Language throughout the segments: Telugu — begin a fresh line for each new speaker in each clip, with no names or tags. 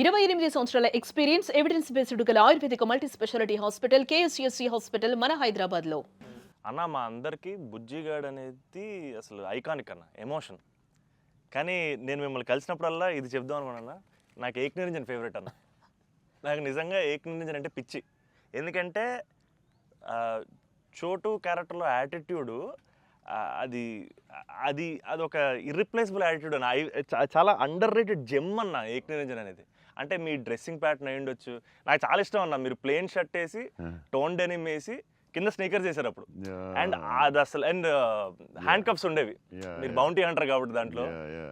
ఇరవై ఎనిమిది సంవత్సరాల ఎక్స్పీరియన్స్ ఎవిడెన్స్ బేస్డ్ గల Ayurvedic multi speciality hospital K S U S C hospital మన హైదరాబాద్లో
అన్న మా అందరికీ బుజ్జిగాడ్ అనేది అసలు ఐకానిక్ అన్న ఎమోషన్. కానీ నేను మిమ్మల్ని కలిసినప్పుడల్లా ఇది చెప్దాం అనుకున్నా నాకు ఏక్ నిరంజన్ ఫేవరెట్ అన్న. నాకు నిజంగా ఏక్ నిరంజన్ అంటే పిచ్చి. ఎందుకంటే చోటు క్యారెక్టర్లో యాటిట్యూడు అది అది అది ఒక ఇర్రిప్లేసబుల్ యాటిట్యూడ్ అన్న. చా- చాలా అండర్ రేటెడ్ జెమ్ అన్న ఏక్ నిరంజన్ అనేది. అంటే మీ డ్రెస్సింగ్ ప్యాటర్న్ అయి ఉండొచ్చు. నాకు చాలా ఇష్టం అన్న. మీరు ప్లేన్ షర్ట్ వేసి టోన్ డెనిమ్ వేసి కింద స్నీకర్స్ వేసారు అప్పుడు. అండ్ అది అసలు అండ్ హ్యాండ్ కప్స్ ఉండేవి. మీరు బౌంటీ అంటారు కాబట్టి దాంట్లో.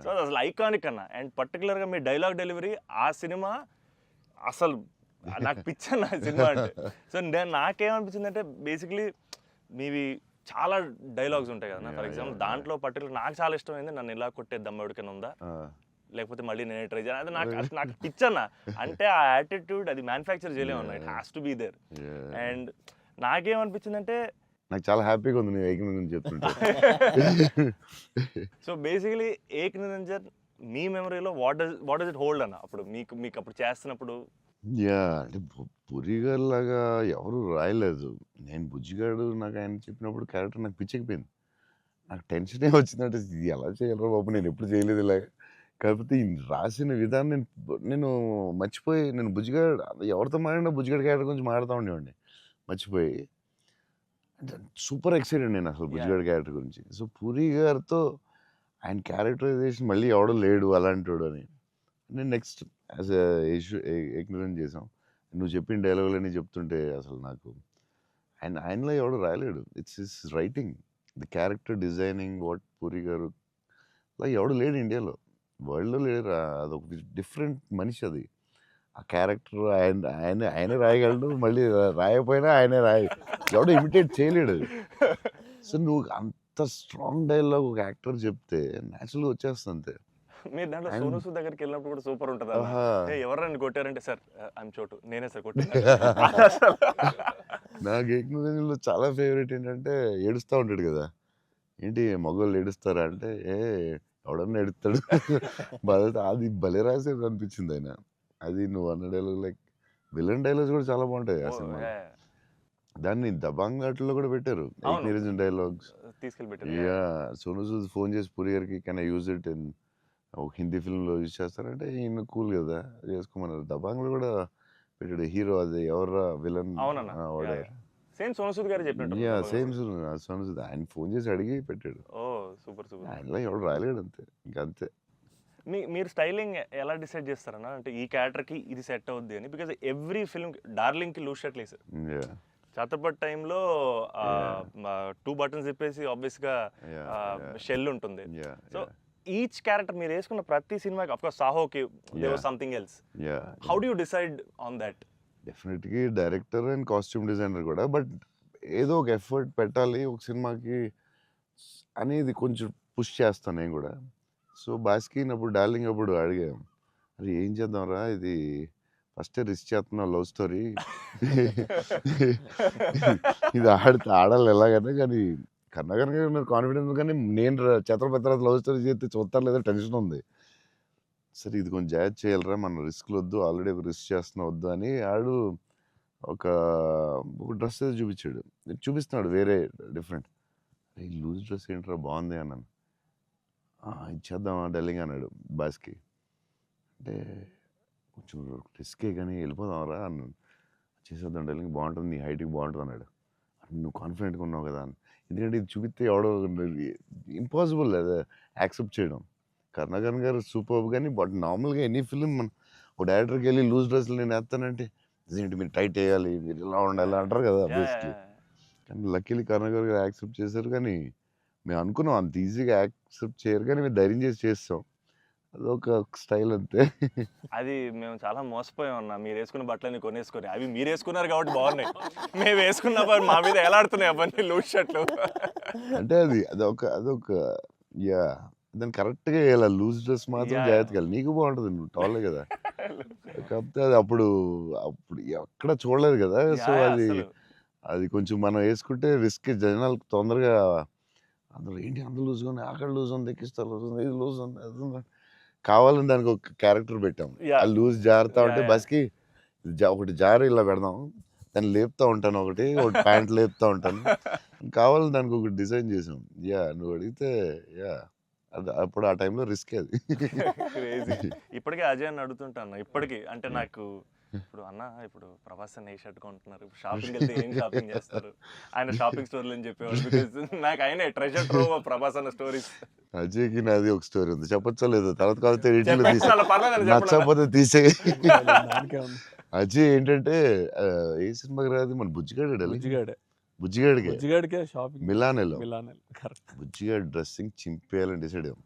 సో అది అసలు ఐకానిక్ అన్న. అండ్ పర్టికులర్గా మీ డైలాగ్ డెలివరీ ఆ సినిమా అసలు నాకు పిచ్చి అన్న ఆ సినిమా అంటే. సో నేను నాకేమనిపించింది అంటే బేసిక్లీ మీవి చాలా డైలాగ్స్ ఉంటాయి కదా ఫర్ ఎగ్జాంపుల్ దాంట్లో పర్టికులర్ నాకు చాలా ఇష్టమైంది నన్ను ఇలా కొట్టే దమ్మెడికని ఉందా? లేకపోతే మళ్ళీ నేనే ట్రై చేయాలి. అది నాకు అది నాకు పిచ్చన్న. అంటే ఆ యాటిట్యూడ్ అది మ్యానుఫ్యాక్చర్ చేయలేము అన్న it has to be there and నాకేమనిపించిందంటే
నాకు చాలా హ్యాపీగా ఉంది నేను ఏకం గురించి చెప్తుంటే.
సో బేసికలీ ఏక్ నిరంజన్ మీ మెమరీలో what does what does it hold అన్న? అప్పుడు మీకు మీకు అప్పుడు చేస్తున్నప్పుడు?
యా అంటే పు- పురిగారు లాగా ఎవరు రాయలేదు. నేను బుజ్జిగాడు నాకు ఆయన చెప్పినప్పుడు క్యారెక్టర్ నాకు పిచ్చెక్కిపోయింది. నాకు టెన్షనే వచ్చిందంటే ఇది ఎలా చేయగలరా బాబు? నేను ఎప్పుడు చేయలేదు ఇలాగ కాకపోతే ఈ రాసిన విధానం నేను బ- నేను మర్చిపోయి నేను బుజ్జిగాడు ఎవరితో మాట్లాడినా బుజ్జిగాడు క్యారెక్టర్ గురించి మాట్లాడుతూ ఉండేవాడిని. మర్చిపోయి. అంటే సూపర్ ఎక్సైటెడ్ నేను అసలు బుజ్జిగాడు క్యారెక్టర్ గురించి. సో పూరి గారితో ఆయన క్యారెక్టరైజేషన్ మళ్ళీ ఎవడో లేడు అలాంటి అని. నేను నెక్స్ట్ యాజ్ ఇష్యూ ఎగ్నరెంట్ చేసాం. నువ్వు చెప్పిన డైలాగులన్నీ చెప్తుంటే అసలు నాకు ఆయన ఆయనలో ఎవడు రాయలేడు. It's is writing the character designing what Puri garu ఇలా ఎవడు లేడు ఇండియాలో. వరల్డ్లో లేడురా. అది అదొక డిఫరెంట్ మనిషి అది. ఆ క్యారెక్టర్ ఆయన ఆయన ఆయనే రాయగలడు మళ్ళీ రాయపోయినా రాయకపోయినా ఆయనే రాయ ఎవడు ఇమిటేట్ చేయలేడు. సో నువ్వు అంత స్ట్రాంగ్ డైలాగ్ ఒక యాక్టర్ చెప్తే న్యాచురల్గా వచ్చేస్తుంది అంతే
మీరు దాంట్లో సోను సూద్ దగ్గరికి వెళ్ళినప్పుడు కూడా సూపర్ ఉంటుంది ఎవరైనా కొట్టారంటే సార్ ఐమ్ చోటు. నేనే సార్ కొట్టాను.
నాకు ఏకనలో చాలా ఫేవరెట్ ఏంటంటే ఏడుస్తూ ఉంటాడు కదా. ఏంటి మగవాళ్ళు ఏడుస్తారా అంటే ఏ ఎవడన్నా ఏడుస్తాడు. బాధ అది భలే రాసేది అనిపించింది ఆయన. అది నువ్వు అన్న డైలాగ్ లైక్ విలన్ డైలాగ్స్ కూడా చాలా బాగుంటాయి ఆ సినిమా దాన్ని దబాంగ్ ఘాట్లో కూడా పెట్టారు. నిరంజన్ డైలాగ్స్
తీసుకెళ్ళి పెట్టారు
యా. సోను సూద్ ఫోన్ చేసి పూరి గారికి can I use it in ఒక హిందీ ఫిల్మ్లో యూజ్ చేస్తారంటే ఈయన కూల్ కదా! చేసుకోమన్నారు. దబాంగ్లో కూడా పెట్టాడు. హీరో అది ఎవరా విలన్
సేమ్ సోను సూద్ గారు చెప్పినట్టు
యా సేమ్ సోను సూద్ ఆయన ఫోన్ చేసి అడిగి పెట్టాడు.
Oh super super.
ఆయనలో ఎవడు రాయలేడు అంతే. ఇంకా అంతే.
మీ మీరు స్టైలింగ్ ఎలా డిసైడ్ చేస్తారన్న? అంటే ఈ క్యారెక్టర్కి ఇది సెట్ అవుద్ది అని. బికాజ్ ఎవ్రీ ఫిల్మ్ డార్లింగ్కి లూజ్ షర్ట్
యా.
ఛత్రపతి టైంలో టూ బటన్స్ చెప్పేసి ఆబ్వియస్గా
Yeah,
షెల్ ఉంటుంది. సో ఈచ్ క్యారెక్టర్ మీరు వేసుకున్న ప్రతి సినిమాకి of course సాహోకి they
Yeah.
Something else
ya
how do you decide on that
డెఫినెట్గా డైరెక్టర్ అండ్ కాస్ట్యూమ్ డిజైనర్ కూడా బట్ ఏదో ఒక ఎఫర్ట్ పెట్టాలి ఒక సినిమాకి అనేది కొంచెం పుష్ చేస్తాను నేను కూడా. సో బాస్కిన్ అప్పుడు డార్లింగ్ అప్పుడు అడిగాం అది ఏం చేద్దాంరా? ఇది ఫస్ట్ రిస్క్ చేస్తున్నావు లవ్ స్టోరీ ఇది ఆడితే ఆడాలి ఎలాగైనా కానీ కన్నా కనుక కాన్ఫిడెన్స్ కానీ నేను ర- ఛత్రపతి తర్వాత లవ్ స్టోరీ చేస్తే చూస్తారు లేదా టెన్షన్ ఉంది. సరే ఇది కొంచెం జాగ్రత్త చేయాలరా మన రిస్క్లు వద్దు ఆల్రెడీ రిస్క్ చేస్తున్నా వద్దు అని ఆడు ఒక ఒక డ్రెస్ ఏదో చూపించాడు. చూపిస్తున్నాడు వేరే డిఫరెంట్ ఈ లూజ్ డ్రెస్ ఏంట్రా బాగుంది అన్నాను. ఇచ్చేద్దామా డెల్లింగ్ అన్నాడు బాస్కి అంటే కొంచెం రిస్కే కానీ వెళ్ళిపోదాంరా అన్నాను. చేసేద్దాం డెల్లింగ్ బాగుంటుంది నీ హైట్కి బాగుంటుంది అన్నాడు. నువ్వు కాన్ఫిడెంట్గా ఉన్నావు కదా అని ఎందుకంటే ఇది చూపిస్తే ఎవడో ఇంపాసిబుల్ అది యాక్సెప్ట్ చేయడం. కరుణాకరణ్ గారు సూపర్ కానీ బట్ నార్మల్గా ఎనీ ఫిలిం మన ఒక డైరెక్టర్కి వెళ్ళి లూజ్ డ్రెస్లు నేను వేస్తానంటే ఇదేంటి మీరు టైట్ వేయాలి మీరు ఇలా ఉండాలి అంటారు కదా బేసిక్లీ. కానీ లక్కీలీ కరుణాకర్ గారు యాక్సెప్ట్ చేశారు కానీ మేము అనుకున్నాం అంత ఈజీగా యాక్సెప్ట్ చేయరు కానీ మేము ధైర్యం చేసి చేస్తాం. అదొక స్టైల్ అంతే.
అది మేము చాలా మోసపోయాం అన్న. మీరు వేసుకున్న బట్టలని కొనేసుకొని అవి మీరు వేసుకున్నారు కాబట్టి బాగున్నాయి. మేము వేసుకున్న పని మా మీద ఎలాడుతున్నాయి అవన్నీ లూజ్ షర్ట్లు?
అంటే అది అదొక అదొక యా దాన్ని కరెక్ట్గా వేయాలి. లూజ్ డ్రెస్ మాత్రం జాగ్రత్తగా. నీకు బాగుంటుంది నువ్వు టాలే కదా. కాకపోతే అది అప్పుడు అప్పుడు ఎక్కడ చూడలేదు కదా. సో అది. అది కొంచెం మనం వేసుకుంటే రిస్క్ జనాలకు తొందరగా అందరూ ఏంటి అంత లూజ్ ఉంది అక్కడ లూజ్ ఉంది ఎక్కిస్తా లూజ్ ఉంది ఇది లూజ్ ఉంది అది ఉంది. కావాలని దానికి ఒక క్యారెక్టర్ పెట్టాం. ఆ లూజ్ జారుతా ఉంటే. బస్కి ఒకటి జారు ఇలా పెడదాం. దాన్ని లేపుతా ఉంటాను ఒకటి ఒకటి ప్యాంట్ లేపుతా ఉంటాను. కావాలని దానికి ఒకటి డిజైన్ చేసాం. యా నువ్వు అడిగితే యా అది అప్పుడు ఆ టైంలో రిస్క్ అది.
ఇప్పటికే అజయ్ అని అడుగుతుంటాను. ఇప్పటికీ అంటే నాకు ఇప్పుడు అన్న ఇప్పుడు ప్రభాస్ అన్న ఏ షర్ట్ కొంటున్నారు? షాపింగ్ వెళ్తే ఏం షాపింగ్ చేస్తారు? ఆయన షాపింగ్ స్టోర్లు అని చెప్పేవాడు బికాస్ నాకు ఆయన ట్రెజర్ ట్రో ప్రభాస్ అన్న స్టోరీస్
అజయ్కి నాది ఒక స్టోరీ ఉంది. చెప్పచ్చో లేదో? తర్వాత కాకపోతే ఎడిట్లో నచ్చకపోతే తీసే. అజయ్ ఏంటంటే ఏ సినిమాకి రాదు? మన బుజ్జిగాడు
బుజ్జిగాడే.
బుజ్జిగాడికి?
బుజ్జిగాడికే షాపింగ్
మిలాన్ వెళ్ళాం
మిలాన్ కరెక్ట్.
బుజ్జిగాడు డ్రెస్సింగ్ చింపేయాలని డిసైడ్ అయ్యాం.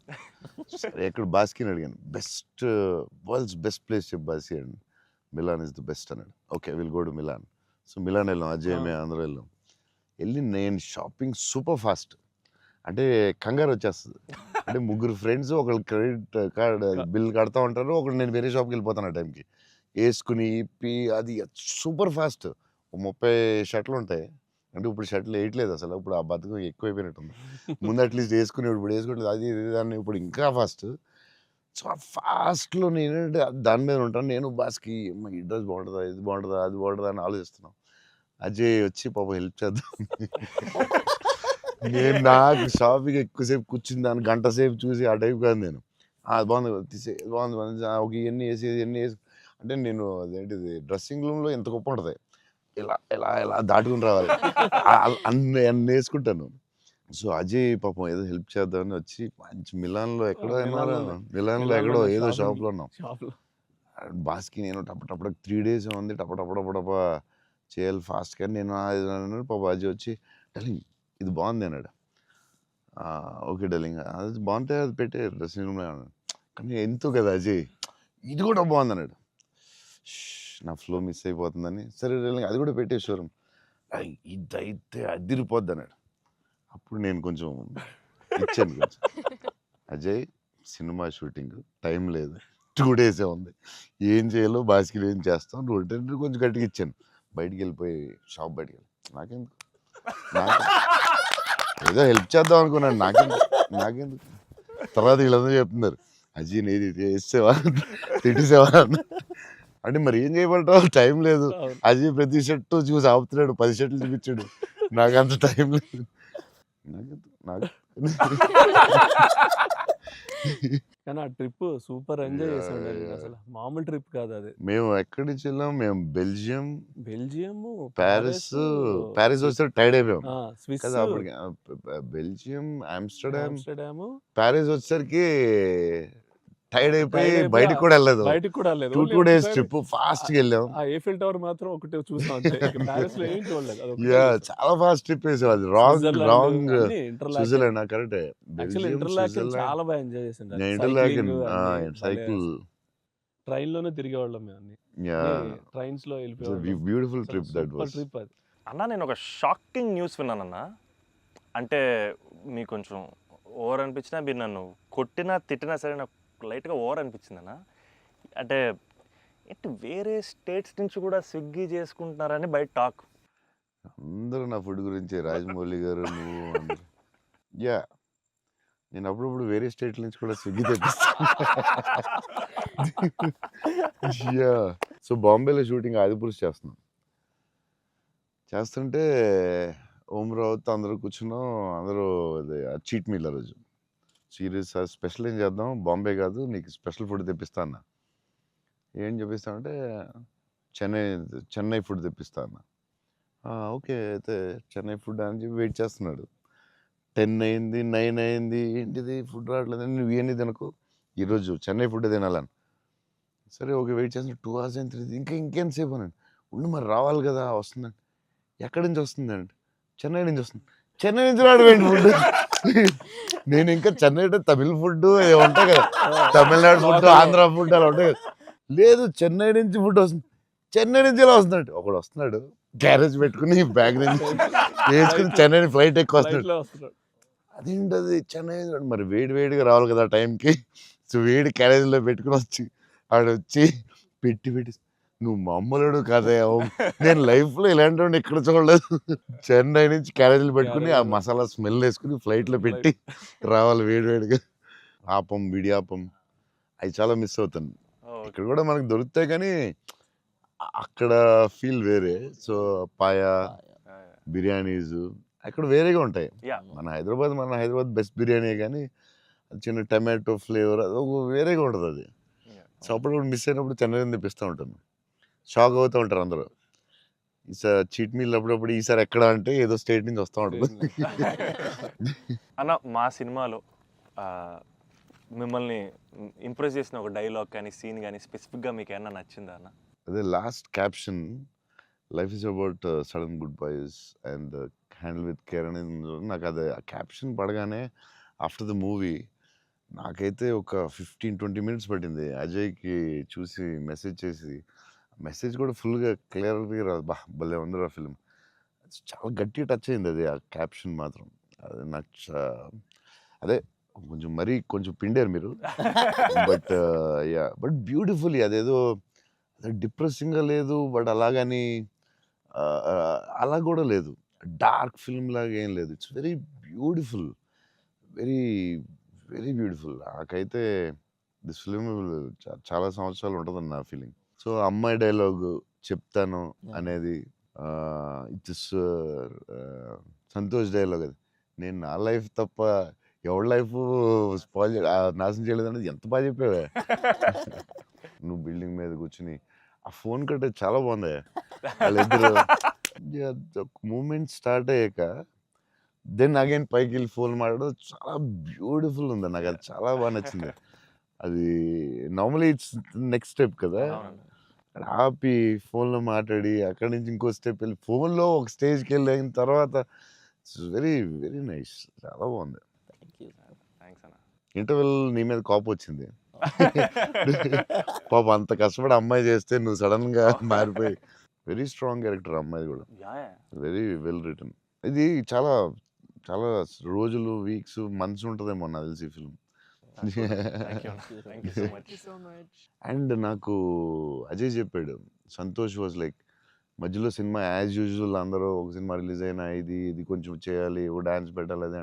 ఎక్కడ బాస్కిని అడిగాను. బెస్ట్ వరల్డ్స్ బెస్ట్ ప్లేస్ చెప్పు బాస్కి అండి మిలాన్ ఇస్ ద బెస్ట్ అన్నాడు. Okay will go to Milan. So Milan వెళ్ళాం అజయ్ మే అందరూ వెళ్ళాం. వెళ్ళి నేను షాపింగ్ సూపర్ ఫాస్ట్. అంటే కంగారు వచ్చేస్తుంది. అంటే ముగ్గురు ఫ్రెండ్స్ ఒకళ్ళు క్రెడిట్ కార్డ్ బిల్ కడతా ఉంటారు ఒకళ్ళు నేను వేరే షాప్కి వెళ్ళిపోతాను ఆ టైంకి. వేసుకుని ఇప్పి అది సూపర్ ఫాస్ట్. ముప్పై షర్ట్లు ఉంటాయి. అంటే ఇప్పుడు షర్ట్లు వేయట్లేదు అసలు ఇప్పుడు ఆ బతుకు ఎక్కువైపోయినట్టుంది. ముందు అట్లీస్ట్ వేసుకుని ఇప్పుడు వేసుకుంటుంది అది దాన్ని ఇప్పుడు ఇంకా ఫాస్ట్. సో ఫాస్ట్లో నేను దాని మీద ఉంటాను. నేను బాస్కి ఈ డ్రెస్ బాగుంటుందా? ఇది బాగుంటుందా? అది బాగుంటుందా? అని ఆలోచిస్తున్నాం. అజయ్ వచ్చి పాప హెల్ప్ చేద్దాం నేను నాకు షాపింగ్ ఎక్కువసేపు కూర్చుని దాన్ని గంట సేపు చూసి ఆ టైప్ కాదు నేను. అది బాగుంది తీసే బాగుంది ఒక ఇవన్నీ వేసి ఇవన్నీ వేసి అంటే నేను అదేంటిది డ్రెస్సింగ్ రూమ్లో ఎంత గొప్ప ఉంటుంది? ఇలా ఇలా ఇలా దాటుకుని రావాలి. అన్ని అన్ని వేసుకుంటాను. సో అజయ్ పాపం ఏదో హెల్ప్ చేద్దామని వచ్చి మంచి మిలాన్లో ఎక్కడో
మిలాన్లో
ఎక్కడో ఏదో. షాప్లో ఉన్నాం. బాస్కి నేను టప టప త్రీ డేస్ ఉంది టప టప టప టప చేయాలి ఫాస్ట్గా నేను ఆ ఇది అన్నాను పాప అజయ్ వచ్చి డలింగ్ ఇది బాగుంది అన్నాడు. "ఆ, ఓకే డలింగ్ అది బాగుంటే అది పెట్టే డ్రెస్సింగ్ రూమ్లో అన్నాడు కానీ ఎంతో కదా అజయ్ ఇది కూడా బాగుంది అన్నాడు. "ష్, నా ఫ్లో మిస్ అయిపోతుందని. సరే డలింగ్ అది కూడా పెట్టే షోరూమ్. ఇది అయితే అదిరిపోద్ది అన్నాడు. అప్పుడు నేను కొంచెం ఇచ్చాను కొంచెం. అజయ్ సినిమా షూటింగ్ టైం లేదు. టూ డేసే ఉంది. ఏం చేయాలో బాస్కిల్ ఏం చేస్తాం అంటే కొంచెం గట్టిగా ఇచ్చాను. బయటికి వెళ్ళిపోయి షాప్ బయటికి వెళ్ళి. నాకెందుకు? నాకు ఏదో హెల్ప్ చేద్దాం అనుకున్నాను. నాకెందుకు? నాకెందుకు? తర్వాత వీళ్ళందరూ చెప్తున్నారు. అజీ నీది వేసేవా తిట్టేసేవా? అన్న. అంటే మరి ఏం చేయమంటావు? టైం లేదు. అజీ ప్రతి షర్టు చూసి ఆపుతున్నాడు. పది షర్ట్లు చూపించాడు. నాకు అంత టైం లేదు.
కానీ ఆ ట్రిప్ సూపర్ ఎంజాయ్ చేసాడు. అసలు. మామూలు ట్రిప్ కాదు అది.
మేము ఎక్కడి నుంచి వెళ్ళాం? మేము బెల్జియం
బెల్జియం
ప్యారిస్ ప్యారిస్ వస్తే టైడ్ అయిపోయాం.
స్విస్
అప్పటికి బెల్జియం ఆమ్స్టర్డామ్
ఆమ్స్టర్డామ్.
ప్యారిస్ వచ్చేసరికి టైడ్ అయిపోయి బయటికి కూడా వెళ్ళలేదు.
బయటికి కూడా లేదు
టూ డేస్ ట్రిప్ ఫాస్ట్గా వెళ్ళాం.
ఆ ఏఫిల్ టవర్ మాత్రం ఒకటి చూసాం అంతే. ప్యారిస్లో ఏం చూడలేదు.
యా
చూసాం.
చాలా ఫాస్ట్ ట్రిప్ వేసాం అది రాంగ్ రాంగ్
అన్ని.
Switzerland correct
actually
Belgium
Interlaken
Switzerland
చాలా బాగా ఎంజాయ్ చేసిండు
నేను ఇంటర్లాకెన్ సైకిల్
అన్ని ట్రైన్లోనే తిరిగేవాళ్ళం మేము అన్ని.
యా
ట్రైన్స్లో వెళ్ళిపోయాం
beautiful trip that was
trip అది.
అన్న నేను ఒక షాకింగ్ న్యూస్ విన్నానన్న. అంటే మీకు కొంచెం ఓవర్ అనిపించినా మీరు నన్ను కొట్టినా తిట్టినా సరే నాకు లైట్గా ఓవర్ అనిపించింది అన్న అంటే ఏంటి వేరే స్టేట్స్ నుంచి కూడా స్విగ్గీ చేసుకుంటున్నారని బయట టాక్.
అందరూ నా ఫుడ్ గురించి రాజమౌళి గారు నువ్వు యా నేను అప్పుడప్పుడు వేరే స్టేట్ నుంచి కూడా స్విగ్గీ తెప్పిస్తాను యా సో బాంబేలో షూటింగ్ ఆదిపురుష్ చేస్తున్నాం. చేస్తుంటే ఓం రావుత్ అందరూ కూర్చున్నాం అందరూ అది చీట్ మీల్ ఆ రోజు. సీరియస్ స్పెషల్ ఏం చేద్దాం? బాంబే కాదు నీకు స్పెషల్ ఫుడ్ తెప్పిస్తా అన్న. ఏం చెప్పిస్తామంటే చెన్నై చెన్నై ఫుడ్ తెప్పిస్తా అన్న. ఓకే అయితే చెన్నై ఫుడ్ అని చెప్పి వెయిట్ చేస్తున్నాడు. టెన్ అయింది నైన్ అయింది ఏంటిది ఫుడ్ రావట్లేదు నువ్వు ఏంటి తినకు. ఈరోజు చెన్నై ఫుడ్ తినాలని. సరే ఓకే వెయిట్ చేస్తున్నా. టూ అవర్స్ అయింది త్రీ ఇంకా ఇంకేంతసేపు అని ఉండి మరి రావాలి కదా వస్తుందండి ఎక్కడి నుంచి వస్తుందండి? చెన్నై నుంచి వస్తుంది. చెన్నై నుంచి రావడం ఫుడ్ నేను ఇంకా చెన్నై అంటే తమిళ ఫుడ్ ఉంటాయి కదా. తమిళనాడు ఫుడ్ ఆంధ్ర ఫుడ్ అలా ఉంటాయి కదా. లేదు చెన్నై నుంచి ఫుడ్ వస్తుంది. చెన్నై నుంచి ఎలా వస్తున్నాడు? ఒకడు వస్తున్నాడు క్యారేజ్ పెట్టుకుని బ్యాగ్ నుంచి వేసుకుని చెన్నై ఫ్లైట్ ఎక్కువ వస్తున్నాడు. అదేంటది? చెన్నై మరి వేడి వేడిగా రావాలి కదా టైంకి సో వేడి క్యారేజ్లో పెట్టుకుని వచ్చి ఆడ వచ్చి పెట్టి పెట్టి నువ్వు మామూలుడు కదే నేను లైఫ్లో ఇలాంటి వాడిని ఎక్కడ చూడలేదు. చెన్నై నుంచి క్యారేజీలు పెట్టుకుని ఆ. మసాలా స్మెల్ వేసుకుని ఫ్లైట్లో పెట్టి రావాలి వేడి వేడిగా ఆపం విడియాపం అవి చాలా మిస్ అవుతాను. ఇక్కడ కూడా మనకు దొరుకుతాయి కానీ అక్కడ ఫీల్ వేరే. సో పాయా బిర్యానీస్ అక్కడ వేరేగా ఉంటాయి. మన హైదరాబాద్ మన హైదరాబాద్ బెస్ట్ బిర్యానీ కానీ చిన్న టమాటో ఫ్లేవర్ అది వేరేగా ఉంటుంది అది. సో అప్పుడప్పుడు మిస్ అయినప్పుడు చెన్నై తెప్పిస్తూ ఉంటాను. షాక్ అవుతూ ఉంటారు అందరూ. ఈసారి చీట్ మీల్ అప్పుడప్పుడు ఈసారి ఎక్కడ అంటే ఏదో స్టేట్ నుంచి వస్తూ ఉంటుంది.
అన్న మా సినిమాలో మిమ్మల్ని ఇంప్రెస్ చేసిన ఒక డైలాగ్ కానీ సీన్ కానీ స్పెసిఫిక్గా మీకు ఏమన్నా నచ్చిందా అన్న?
అదే last caption life is about sudden good boys and handle with care అనేది. నాకు అది ఆ క్యాప్షన్ పడగానే ఆఫ్టర్ ద మూవీ నాకైతే ఒక ఫిఫ్టీన్ ట్వంటీ మినిట్స్ పట్టింది. అజయ్కి చూసి మెసేజ్ చేసి మెసేజ్ కూడా ఫుల్గా క్లియర్గా రాదు. బా భలే ఉంది ఆ ఫిల్మ్. చాలా గట్టి టచ్ అయింది అది ఆ క్యాప్షన్ మాత్రం. అది నాకు అదే కొంచెం మరీ కొంచెం పిండారు మీరు. బట్ యా బట్ బ్యూటిఫుల్లీ అదేదో డిప్రెసింగ్గా లేదు బట్ అలాగని అలా కూడా లేదు. డార్క్ ఫిల్మ్ లాగా ఏం లేదు. It's very beautiful. Very very beautiful. నాకైతే దిస్ ఫిలిం చాలా సంవత్సరాలు ఉంటుందని నా ఫీలింగ్. సో అమ్మాయి డైలాగ్ చెప్తాను అనేది ఇట్స్ సంతోష్ డైలాగ్ అది. నేను నా లైఫ్ తప్ప ఎవరి లైఫ్ స్పాయిల్ నాశనం చేయలేదు అనేది ఎంత బాగా చెప్పావే? నువ్వు బిల్డింగ్ మీద కూర్చుని ఆ ఫోన్ కట్టే చాలా బాగుంది. వాళ్ళిద్దరు మూమెంట్ స్టార్ట్ అయ్యాక దెన్ అగైన్ పైకి వెళ్ళి ఫోన్ మాట్లాడడం చాలా బ్యూటిఫుల్ ఉంది. నాకు అది చాలా బాగా నచ్చింది. అది నార్మలీ ఇట్స్ నెక్స్ట్ స్టెప్ కదా. ఆపి ఫోన్లో మాట్లాడి అక్కడి నుంచి ఇంకో స్టెప్ వెళ్ళి ఫోన్లో ఒక స్టేజ్కి వెళ్ళిన తర్వాత ఇట్స్ వెరీ వెరీ నైస్ చాలా బాగుంది. ఇంటర్వెల్ నీ మీద కోపం వచ్చింది. పాప అంత కష్టపడి అమ్మాయి చేస్తే నువ్వు సడన్గా మారిపోయి వెరీ స్ట్రాంగ్ క్యారెక్టర్ అమ్మాయి కూడా. వెరీ వెల్ రిటర్న్ ఇది చాలా చాలా రోజులు వీక్స్ మంత్స్ ఉంటుందేమో నాకు తెలిసి ఫిల్మ్ అండ్ నాకు అజయ్ చెప్పాడు సంతోష్ వాజ్ లైక్ మధ్యలో సినిమా యాజ్ యూజువల్ అందరూ ఒక సినిమా రిలీజ్ అయినా ఇది ఇది కొంచెం చేయాలి ఓ డాన్స్ పెట్టాలి అది